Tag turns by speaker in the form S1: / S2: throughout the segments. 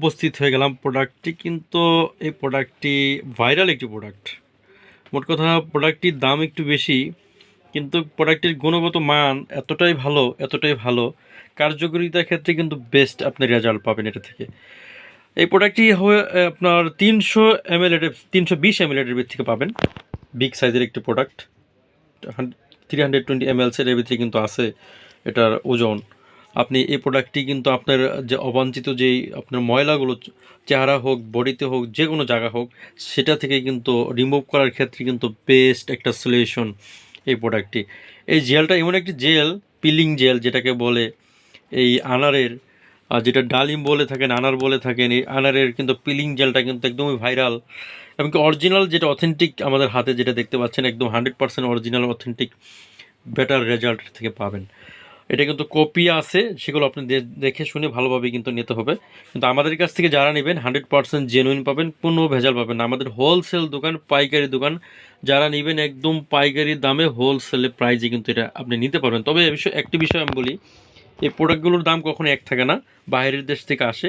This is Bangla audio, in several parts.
S1: উপস্থিত হয়ে গেলাম প্রোডাক্টটি কিন্তু এই প্রোডাক্টটি ভাইরাল একটি প্রোডাক্ট মোট কথা প্রোডাক্টটির দাম একটু বেশি, কিন্তু প্রোডাক্টের গুণগত মান এতটাই ভালো এতটাই ভালো, কার্যকারিতার ক্ষেত্রে কিন্তু বেস্ট আপনি রেজাল্ট পাবেন এটা থেকে। এই প্রোডাক্টটি হয়ে আপনার তিনশো এম এল তিনশো বিশ এম এল এর থেকে পাবেন। বিগ সাইজের একটি product three hundred twenty M এলসের এর ভিতরে কিন্তু আছে এটার ওজন। আপনি এই প্রোডাক্টটি কিন্তু আপনার, যে অবাঞ্ছিত যেই আপনার ময়লাগুলো, চেহারা হোক, বডিতে হোক, যে কোনো জায়গা হোক, সেটা থেকে কিন্তু রিমুভ করার ক্ষেত্রে কিন্তু বেস্ট একটা সলিউশন এই প্রোডাক্টটি এই জেলটা এমন একটি জেল পিলিং জেল যেটাকে বলে, এই আনারের যেটা ডালিম বলে থাকেন, আনার বলে থাকেন, এই আনারের কিন্তু পিলিং জেলটা কিন্তু একদমই ভাইরাল এমনকি অরিজিনাল যেটা অথেন্টিক আমাদের হাতে যেটা দেখতে পাচ্ছেন, একদম hundred percent original authentic better result থেকে পাবেন। এটা কিন্তু কপি আছে, সেগুলো আপনি দেখে শুনে ভালোভাবে কিন্তু নিতে হবে। কিন্তু আমাদের কাছ থেকে যারা নেবেন হান্ড্রেড পার্সেন্ট জেনুইন পাবেন, কোনো ভেজাল পাবেন না। আমাদের হোলসেল দোকান, পাইকারি দোকান, যারা নেবেন একদম পাইকারি দামে হোলসেলে প্রাইজে কিন্তু এটা আপনি নিতে পারবেন। তবে বিষয়ে, একটি বিষয় আমি বলি, এই প্রোডাক্টগুলোর দাম কখনো এক থাকে না, বাইরের দেশ থেকে আসে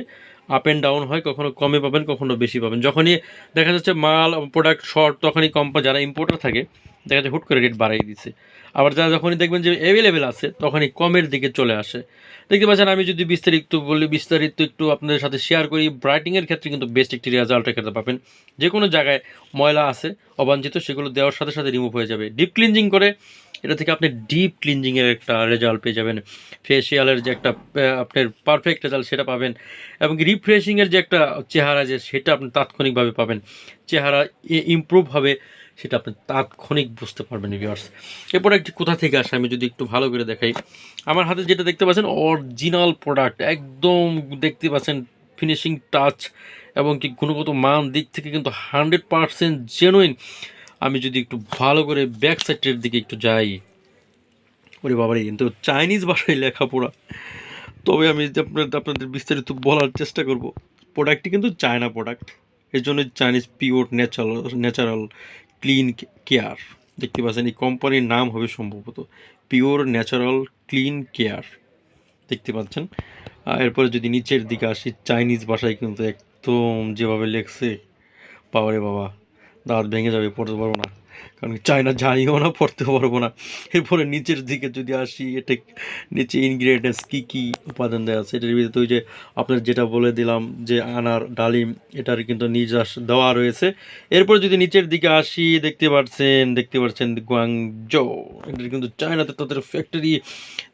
S1: আপ অ্যান্ড ডাউন হয়, কখনো কমে পাবেন, কখনো বেশি পাবেন। যখনই দেখা যাচ্ছে মাল প্রোডাক্ট শর্ট তখনই কম যারা ইম্পোর্টার থাকে দেখা যাচ্ছে হুট করে রেট বাড়াই দিচ্ছে আবার যারা যখনই দেখবেন যে অ্যাভেলেবেল আছে, তখনই কমের দিকে চলে আসে। দেখতে পাচ্ছেন, আমি যদি বিস্তারিত বলি, বিস্তারিত একটু আপনাদের সাথে শেয়ার করি ব্রাইটিংয়ের ক্ষেত্রে কিন্তু বেস্ট একটি রেজাল্টের ক্ষেত্রে পাবেন। যে কোনো জায়গায় ময়লা আছে, অবাঞ্ছিত, সেগুলো দেওয়ার সাথে সাথে রিমুভ হয়ে যাবে। ডিপ ক্লিনজিং করে, এটা থেকে আপনি ডিপ ক্লিনজিংয়ের একটা রেজাল্ট পেয়ে যাবেন। ফেসিয়ালের যে একটা আপনার পারফেক্ট রেজাল্ট সেটা পাবেন। এবং রিফ্রেশিংয়ের যে একটা চেহারা যে, সেটা আপনি তাৎক্ষণিকভাবে পাবেন। চেহারা ইমপ্রুভ হবে। সেটা আপনি তাৎক্ষণিক বুঝতে পারবেন ভিউয়ার্স এরপর একটি কোথা থেকে আসে আমি যদি একটু ভালো করে দেখাই। আমার হাতে যেটা দেখতে পাচ্ছেন অরিজিনাল প্রোডাক্ট একদম দেখতে পাচ্ছেন ফিনিশিং টাচ এবং কি গুণগত মান দিক থেকে কিন্তু হান্ড্রেড পারসেন্ট জেনুইন আমি যদি একটু ভালো করে ব্যাক সাইডের দিকে একটু যাই। ওরে বাবারে কিন্তু চাইনিজ ভাষায় লেখাপড়া। তবে আমি আপনার, আপনাদের বিস্তারিত বলার চেষ্টা করব। প্রোডাক্টটি কিন্তু চায়না প্রোডাক্টের জন্য Chinese pure natural natural clean care. দেখতে পাচ্ছেন, এই কোম্পানির নাম হবে সম্ভবত পিওর ন্যাচারাল ক্লিন কেয়ার। দেখতে পাচ্ছেন এরপরে যদি নিচের দিকে আসি, চাইনিজ ভাষায় কিন্তু একদম যেভাবে লেখছে পাওয়ারে বাবা, দাঁত ভেঙে যাবে, পড়তে পারব না। কারণ চায়না জানিও না পড়তে পারব না। এরপরে নিচের দিকে যদি আসি এটা নিচে ইনগ্রিডিয়েন্টস কী কী উপাদান দেওয়া আছে, এটার ভিতরে ওই যে আপনার যেটা বলে দিলাম যে আনার ডালিম, এটার কিন্তু নিজাস দেওয়া রয়েছে। এরপর যদি নিচের দিকে আসি, দেখতে পাচ্ছেন দেখতে পাচ্ছেন গুয়াংজো এটার কিন্তু চায়নাতে তাদের ফ্যাক্টরি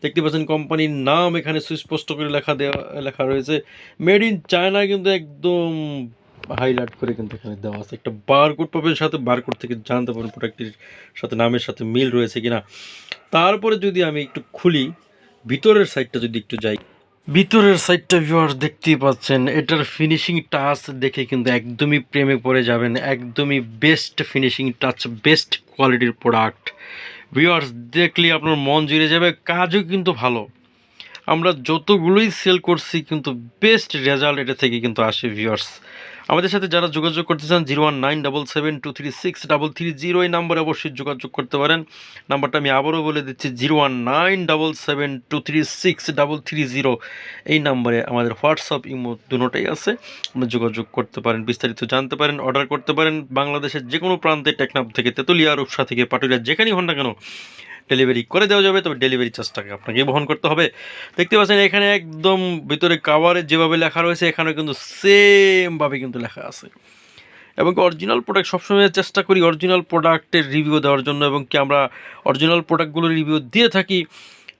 S1: দেখতে পাচ্ছেন কোম্পানির নাম এখানে সুস্পষ্ট করে লেখা দেওয়া, লেখা রয়েছে। মেড ইন চায়না কিন্তু একদম হাইলাইট করে কিন্তু এখানে দেওয়া আছে। একটা বারকোড পাবেন, সাথে বারকোড থেকে জানতে পারবেন প্রোডাক্টটির সাথে নামের সাথে মিল রয়েছে কিনা। তারপরে যদি আমি একটু খুলি, ভিতরের সাইডটা যদি একটু যাই। ভিতরের সাইডটা ভিউয়ার দেখতেই পাচ্ছেন, এটার ফিনিশিং টাচ দেখে কিন্তু একদমই প্রেমে পড়ে যাবেন। একদমই বেস্ট ফিনিশিং টাচ বেস্ট কোয়ালিটির প্রোডাক্ট ভিউয়ার্স দেখলে আপনার মন জুড়ে যাবে, কাজও কিন্তু ভালো। আমরা যতগুলোই সেল করছি, কিন্তু বেস্ট রেজাল্ট এটা থেকে কিন্তু আসে ভিউয়ার্স আমাদের সাথে যারা যোগাযোগ করতে চান, zero one nine double seven two three six double three zero এই নাম্বারে অবশ্যই যোগাযোগ করতে পারেন। নাম্বারটা আমি আবারও বলে দিচ্ছি, zero one nine double seven two three six double three zero. এই নাম্বারে আমাদের হোয়াটসঅ্যাপ, ইমো দুটোটাই আছে আপনারা যোগাযোগ করতে পারেন, বিস্তারিত জানতে পারেন, অর্ডার করতে পারেন। বাংলাদেশের যে কোনো প্রান্তে টেকনাফ থেকে তেতুলিয়া, রূপসা থেকে পাটুরিয়া যেখানেই হন না কেন ডেলিভারি করে দেওয়া যাবে, তবে ডেলিভারি চার্জটাকে আপনাকে বহন করতে হবে। দেখতে পাচ্ছেন এখানে একদম ভিতরে কাভারে যেভাবে লেখা রয়েছে এখানে কিন্তু সেমভাবে কিন্তু লেখা আছে। এবং অরিজিনাল প্রোডাক্ট সবসময় চেষ্টা করি অরিজিনাল প্রোডাক্টের রিভিউ দেওয়ার জন্য, এবং কি আমরা অরিজিনাল প্রোডাক্টগুলোর রিভিউ দিয়ে থাকি।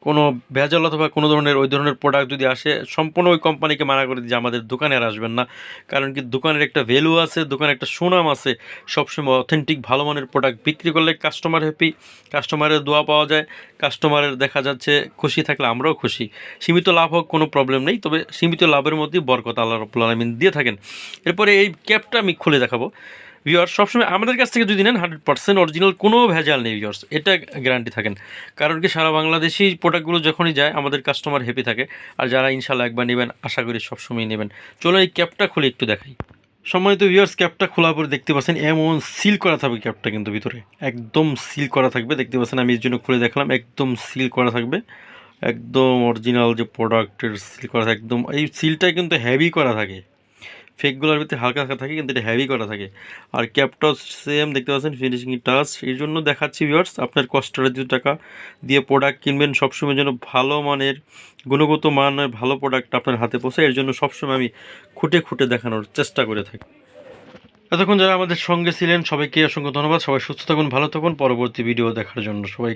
S1: কোনো ভেজাল অথবা কোনো ধরনের ওই ধরনের প্রোডাক্ট যদি আসে, সম্পূর্ণ ওই কোম্পানিকে মানা করে দিই যে আমাদের দোকানে আর আসবেন না। কারণ কি, দোকানের একটা ভ্যালু আছে, দোকানের একটা সুনাম আছে, সবসময় অথেন্টিক ভালো মানের প্রোডাক্ট বিক্রি করলে কাস্টমার হ্যাপি কাস্টমারের দোয়া পাওয়া যায় কাস্টমারের দেখা যাচ্ছে খুশি থাকলে আমরাও খুশি। সীমিত লাভ হোক, কোনো প্রবলেম নেই, তবে সীমিত লাভের মধ্যেই বরকত আল্লাহ রব্বুল আলমিন দিয়ে থাকেন। এরপরে এই ক্যাপটা আমি খুলে দেখাবো। ভিউয়ার্স সবসময় আমাদের কাছ থেকে যদি নেন হান্ড্রেড পার্সেন্ট অরিজিনাল কোনো ভেজাল নেই ভিউয়ার্স এটা গ্যারান্টি থাকেন। কারণ কি, সারা বাংলাদেশি প্রোডাক্টগুলো যখনই যায়, আমাদের কাস্টমার হ্যাপি থাকে। আর যারা ইনশাল্লাহ একবার নেবেন, আশা করি সবসময় নেবেন। চলো এই ক্যাপটা খুলে একটু দেখাই। সম্মানিত ভিউয়ার্স ক্যাপটা খোলার পরে দেখতে পাচ্ছেন, এমন সিল করা থাকবে ক্যাপটা কিন্তু ভিতরে। একদম সিল করা থাকবে। দেখতে পাচ্ছেন, আমি এর জন্য খুলে দেখলাম, একদম সিল করা থাকবে। একদম অরিজিনাল যে প্রোডাক্টের সিল করা একদম, এই সিলটা কিন্তু হেভি করা থাকে। ফেকগুলোর ভিতরে হালকা হালকা থাকে, কিন্তু এটা হ্যাভি করা থাকে। আর ক্যাপটা সেম দেখতে পাচ্ছেন? ফিনিশিং টাচ এর জন্য দেখাচ্ছি ভিউয়ার্স আপনার কষ্টটা দু টাকা দিয়ে প্রোডাক্ট কিনবেন। সবসময় যেন ভালো মানের, গুণগত মানের ভালো প্রোডাক্ট আপনার হাতে পৌঁছায়। এর জন্য সবসময় আমি খুঁটে খুঁটে দেখানোর চেষ্টা করে থাকি। এতক্ষণ যারা আমাদের সঙ্গে ছিলেন, সবাইকে অসংখ্য ধন্যবাদ। সবাই সুস্থ থাকুন, ভালো থাকুন। পরবর্তী ভিডিও দেখার জন্য সবাই